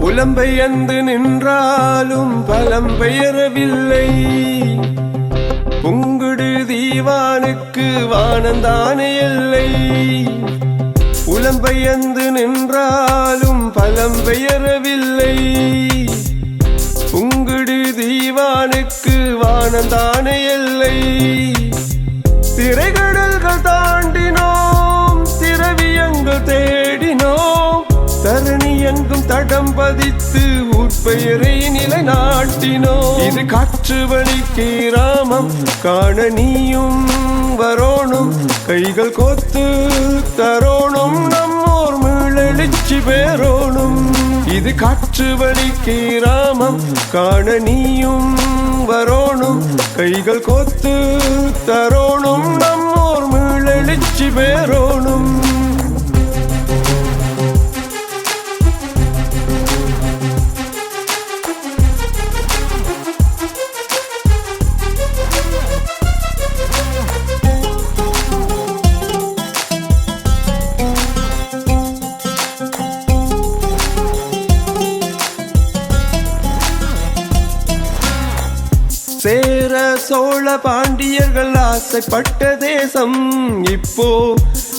புலம்பெயர்ந்து நின்றாலும் பலம் பெயரவில்லை. தீவானுக்கு வானந்தானே எல்லை. புலம்பெயர்ந்து நின்றாலும் பலம் பெயரவில்லை. புங்குடு தீவானுக்கு வானந்தானே எல்லை. திரைகடல்கள் தாண்டினோ தடம் பதித்து உட்பெயரை நிலைநாட்டினோம் இது காற்று வழி கிராமம் காண நீயும் வரோணும். கைகள் கோத்து தரோணும் நம்மோர் மீளெழுச்சி பேரோணும். இது காற்று வழி கிராமம் காண நீயும் வரோணும். கைகள் கோத்து தரோணும் நம்மோர் மீளெழுச்சி பேரோணும். சேர சோழ பாண்டியர்கள் ஆசைப்பட்ட தேசம். இப்போ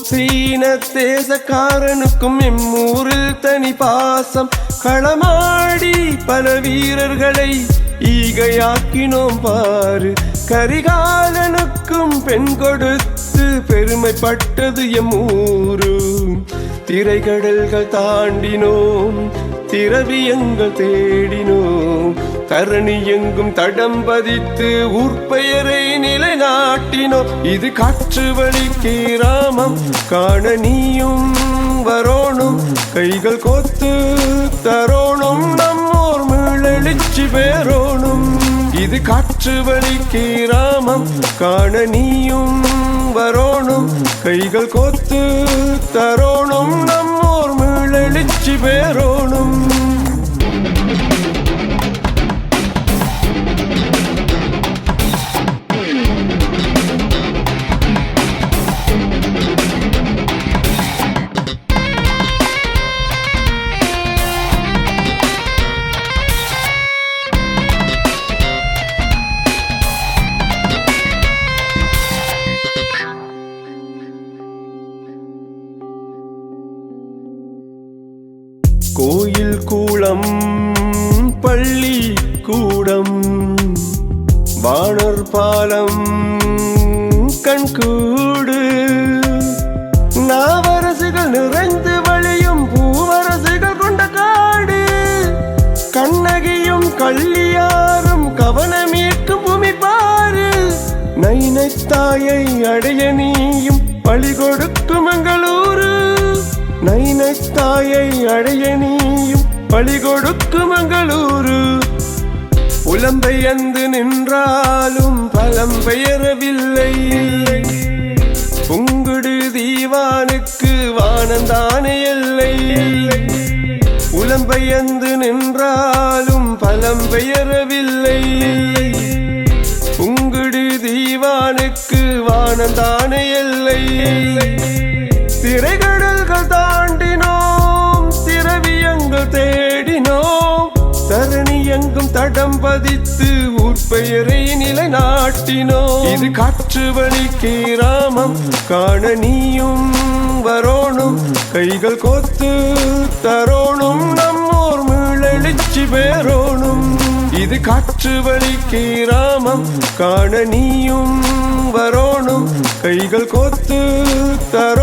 சீன தேசக்காரனுக்கும் இம்மூரில் தனி பாசம். களமாடி பல வீரர்களை ஈகையாக்கினோம் பாரு. கரிகாலனுக்கும் பெண் கொடுத்து பெருமைப்பட்டது எம்மூரு. திரைகடல்கள் தாண்டினோம் திரவியங்கள் தேடினோம். தரணி எங்கும் தடம் பதித்து ஊர்பெயரை நிலைநாட்டினோம் இது காற்று வழி கிராமம் காண நீயும் வரோணும். கைகள் கோத்து தரோணும் நம்மோர் மீளெழுச்சி பேரோணும். இது காற்று வழி கிராமம் காண நீயும் வரோணும். கைகள் கோத்து தரோணும் நம்மோர் மீளெழுச்சி பேரோணும் கோயில் கூளம் பள்ளி கூடம் வானர் பாலம் கண்கூடு. நாவரசுகள் நிறைந்து வழியும் பூவரசுகள் கொண்ட காடு. கண்ணகியும் கள்ளியாரும் கவனமீர்க்கும் பூமி பாரு நைனைத்தாயை அடைய நீயும் பழி கொடுக்கும் எங்களும் நைனத்தாயை அடைய நீயும் பழி கொடுக்கு மங்களூரு. புலம்பெயர்ந்து நின்றாலும் பலம் பெயரவில்லை. புங்குடு தீவானுக்கு வானந்தானே எல்லை புலம்பெயர்ந்து நின்றாலும் பலம் பெயரவில்லை. புங்குடு தீவானுக்கு வானந்தானே இல்லை. திரைகள் எங்கும் தடம் பதித்து உட்பெயரை நிலைநாட்டினோம். இது காற்று வழி ராமம் காண நீயும் வரோணும். கைகள் கோத்து தரோணும் நம்மோர் மீளெழுச்சி பேரோணும். இது காற்று வழி ராமம் காண நீயும் வரோணும். கைகள் கோத்து தரோ